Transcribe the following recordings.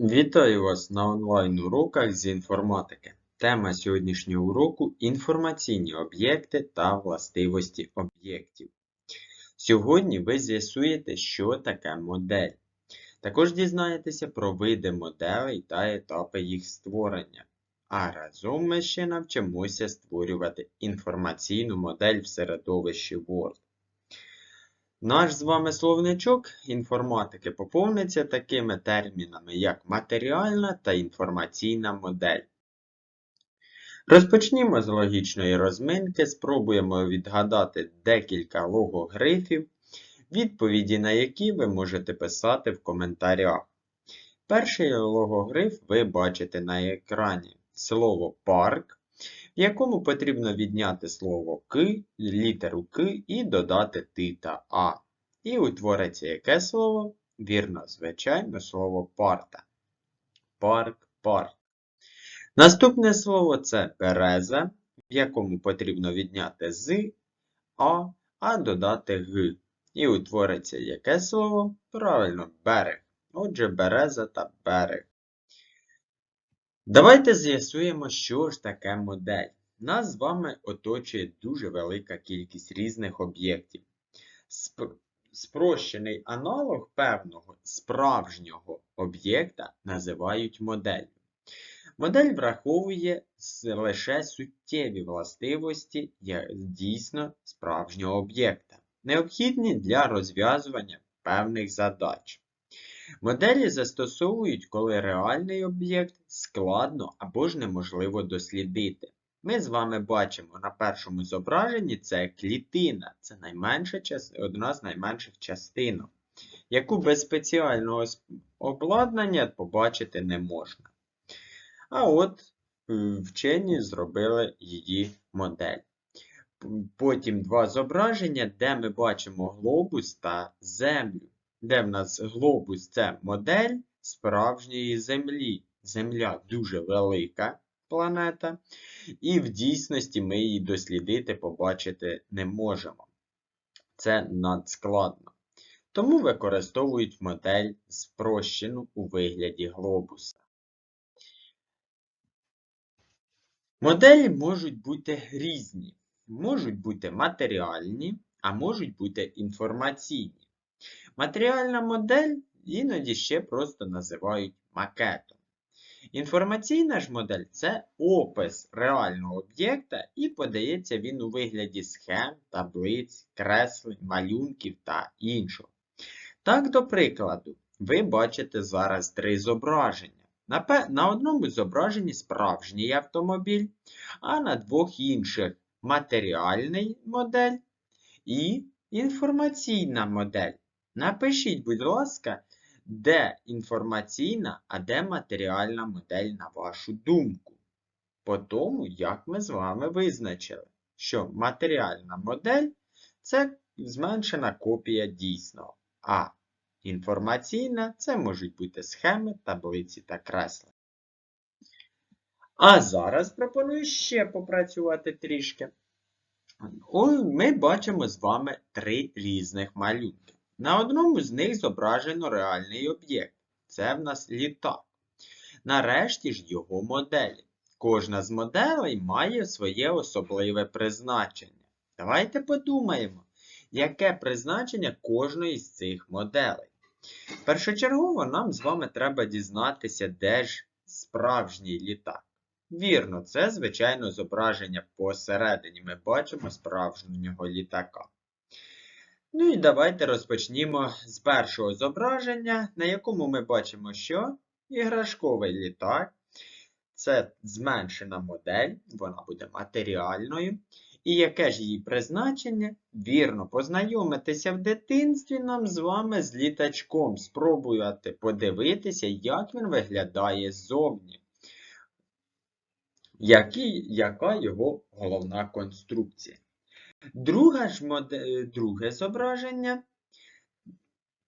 Вітаю вас на онлайн-уроках з інформатики. Тема сьогоднішнього уроку інформаційні об'єкти та властивості об'єктів. Сьогодні ви з'ясуєте, що таке модель. Також дізнаєтеся про види моделей та етапи їх створення. А разом ми ще навчимося створювати інформаційну модель в середовищі Word. Наш з вами словничок інформатики поповниться такими термінами, як матеріальна та інформаційна модель. Розпочнімо з логічної розминки, спробуємо відгадати декілька логогрифів, відповіді на які ви можете писати в коментарях. Перший логогриф ви бачите на екрані слово парк, якому потрібно відняти слово К, літеру К і додати Т та А. І утвориться яке слово? Вірно, звичайно, слово парта. Парк, парк. Наступне слово це береза, в якому потрібно відняти з А, а додати Г. І утвориться яке слово? Правильно, берег. Отже, береза та берег. Давайте з'ясуємо, що ж таке модель. Нас з вами оточує дуже велика кількість різних об'єктів. Сп- Спрощений аналог певного справжнього об'єкта називають моделлю. Модель враховує лише суттєві властивості дійсно справжнього об'єкта, необхідні для розв'язування певних задач. Моделі застосовують, коли реальний об'єкт складно або ж неможливо дослідити. Ми з вами бачимо на першому зображенні це клітина, це найменша, одна з найменших частинок, яку без спеціального обладнання побачити не можна. А от е, вчені зробили її модель. Потім два зображення, де ми бачимо глобус та землю. Де в нас глобус це модель справжньої Землі. Земля дуже велика планета, і в дійсності ми її дослідити, побачити не можемо. Це надскладно. Тому використовують модель спрощену у вигляді глобуса. Моделі можуть бути різні. Можуть бути матеріальні, а можуть бути інформаційні. Матеріальна модель іноді ще просто називають макетом. Інформаційна ж модель це опис реального об'єкта і подається він у вигляді схем, таблиць, креслень, малюнків та іншого. Так, до прикладу, ви бачите зараз три зображення. На, одному зображенні справжній автомобіль, а на двох інших матеріальний модель і інформаційна модель. Напишіть, будь ласка, де інформаційна, а де матеріальна модель на вашу думку. По тому, як ми з вами визначили, що матеріальна модель це зменшена копія дійсного, а інформаційна це можуть бути схеми, таблиці та кресла. А зараз пропоную ще попрацювати трішки. Ми бачимо з вами три різних малюнки. На одному з них зображено реальний об'єкт. Це в нас літак. Нарешті ж його моделі. Кожна з моделей має своє особливе призначення. Давайте подумаємо, яке призначення кожної з цих моделей. Першочергово нам з вами треба дізнатися, де ж справжній літак. Вірно, це, звичайно, зображення посередині. Ми бачимо справжнього літака. Ну і давайте розпочнімо з першого зображення, на якому ми бачимо, що іграшковий літак. Це зменшена модель, вона буде матеріальною. І яке ж її призначення? Вірно, познайомитися в дитинстві нам з вами з літачком, спробувати подивитися, як він виглядає ззовні. Який, яка його головна конструкція? Друге, ж моде... Друге зображення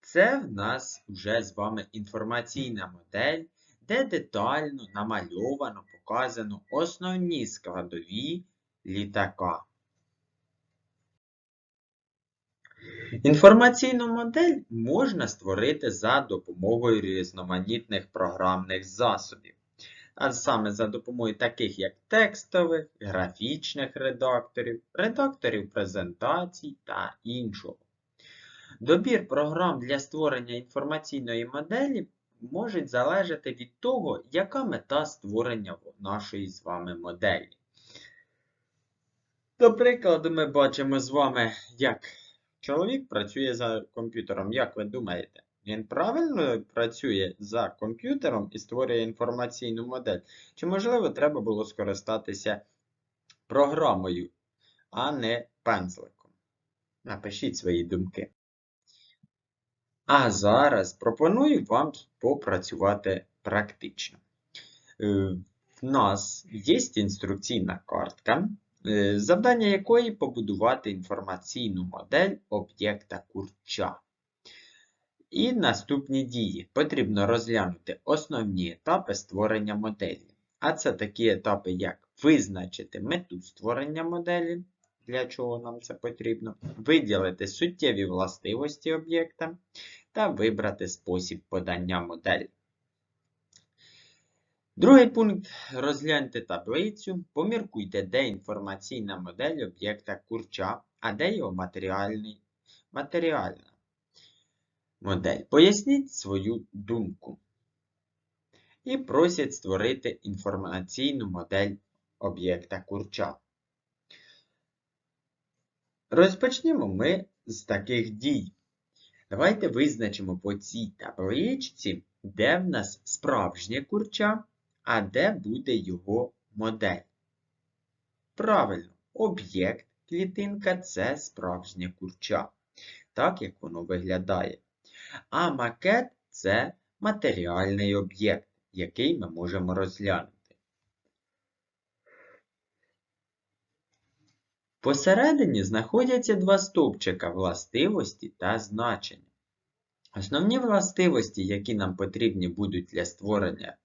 це в нас вже з вами інформаційна модель, де детально намальовано, показано основні складові літака. Інформаційну модель можна створити за допомогою різноманітних програмних засобів, а саме за допомогою таких як текстових, графічних редакторів, редакторів презентацій та іншого. Добір програм для створення інформаційної моделі може залежати від того, яка мета створення нашої з вами моделі. До прикладу, ми бачимо з вами, як чоловік працює за комп'ютером. Як ви думаєте, він правильно працює за комп'ютером і створює інформаційну модель? Чи, можливо, треба було скористатися програмою, а не пензликом? Напишіть свої думки. А зараз пропоную вам попрацювати практично. Е, в нас є інструкційна картка, е, завдання якої побудувати інформаційну модель об'єкта курча. І наступні дії. Потрібно розглянути основні етапи створення моделі. А це такі етапи, як визначити мету створення моделі, для чого нам це потрібно, виділити суттєві властивості об'єкта та вибрати спосіб подання моделі. Другий пункт. Розгляньте таблицю. Поміркуйте, де інформаційна модель об'єкта курча, а де його матеріальна модель. Поясніть свою думку. І просять створити інформаційну модель об'єкта курча. Розпочнемо ми з таких дій. Давайте визначимо по цій табличці, де в нас справжнє курча, а де буде його модель. Правильно, об'єкт клітинка це справжнє курча. Так як воно виглядає. А макет це матеріальний об'єкт, який ми можемо розглянути. Посередині знаходяться два стовпчика властивості та значення. Основні властивості, які нам потрібні будуть для створення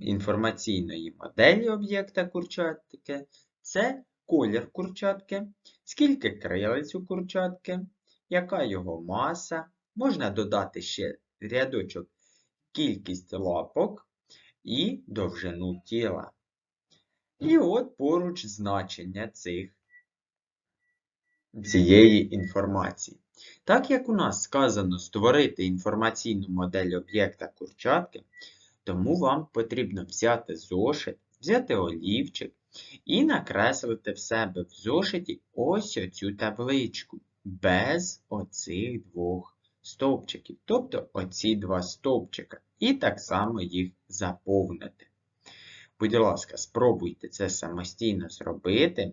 інформаційної моделі об'єкта курчатки, це колір курчатки, скільки крилець у курчатки, яка його маса, можна додати ще рядочок кількість лапок і довжину тіла. І от поруч значення цих цієї інформації. Так як у нас сказано створити інформаційну модель об'єкта курчатки, тому вам потрібно взяти зошит, взяти олівчик і накреслити в себе в зошиті ось оцю табличку без оцих двох стовпчиків, тобто оці два стовпчика, і так само їх заповнити. Будь ласка, спробуйте це самостійно зробити.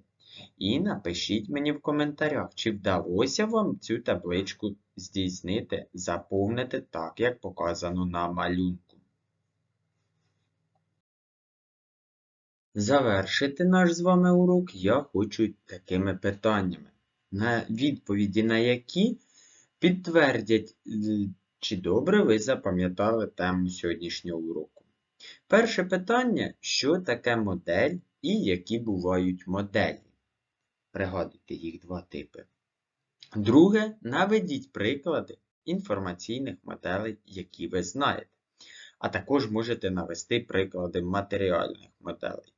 І напишіть мені в коментарях, чи вдалося вам цю табличку здійснити, заповнити так, як показано на малюнку. Завершити наш з вами урок я хочу такими питаннями, на відповіді на які підтвердять, чи добре ви запам'ятали тему сьогоднішнього уроку. Перше питання, що таке модель і які бувають моделі. Пригадуйте їх два типи. Друге, наведіть приклади інформаційних моделей, які ви знаєте. А також можете навести приклади матеріальних моделей.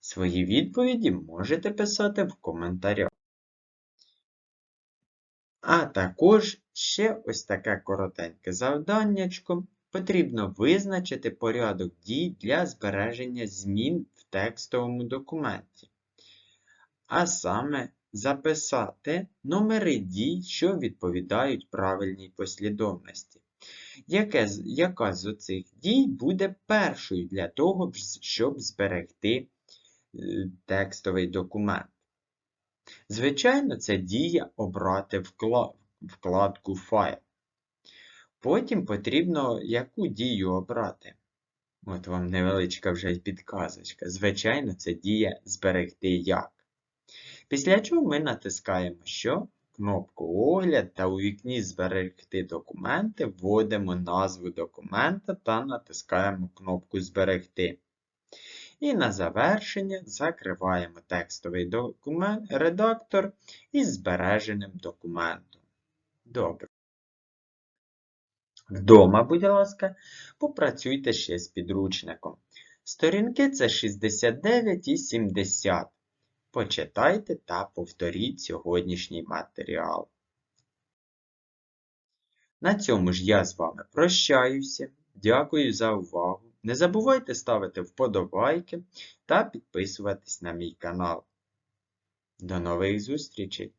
Свої відповіді можете писати в коментарях. А також ще ось таке коротеньке завданнячко. Потрібно визначити порядок дій для збереження змін в текстовому документі а саме записати номери дій, що відповідають правильній послідовності. Яке, Яка з оцих дій буде першою для того, щоб зберегти е, текстовий документ? Звичайно, це дія обрати вкладку файл. Потім потрібно яку дію обрати. От вам невеличка вже підказочка. Звичайно, це дія зберегти як. Після чого ми натискаємо що? Кнопку Огляд та у вікні Зберегти документи вводимо назву документа та натискаємо кнопку Зберегти. І на завершення закриваємо текстовий документ, редактор із збереженим документом. Добре. Вдома, будь ласка, попрацюйте ще з підручником. Сторінки це 69 і 70. Почитайте та повторіть сьогоднішній матеріал. На цьому ж я з вами прощаюся. Дякую за увагу. Не забувайте ставити вподобайки та підписуватись на мій канал. До нових зустрічей!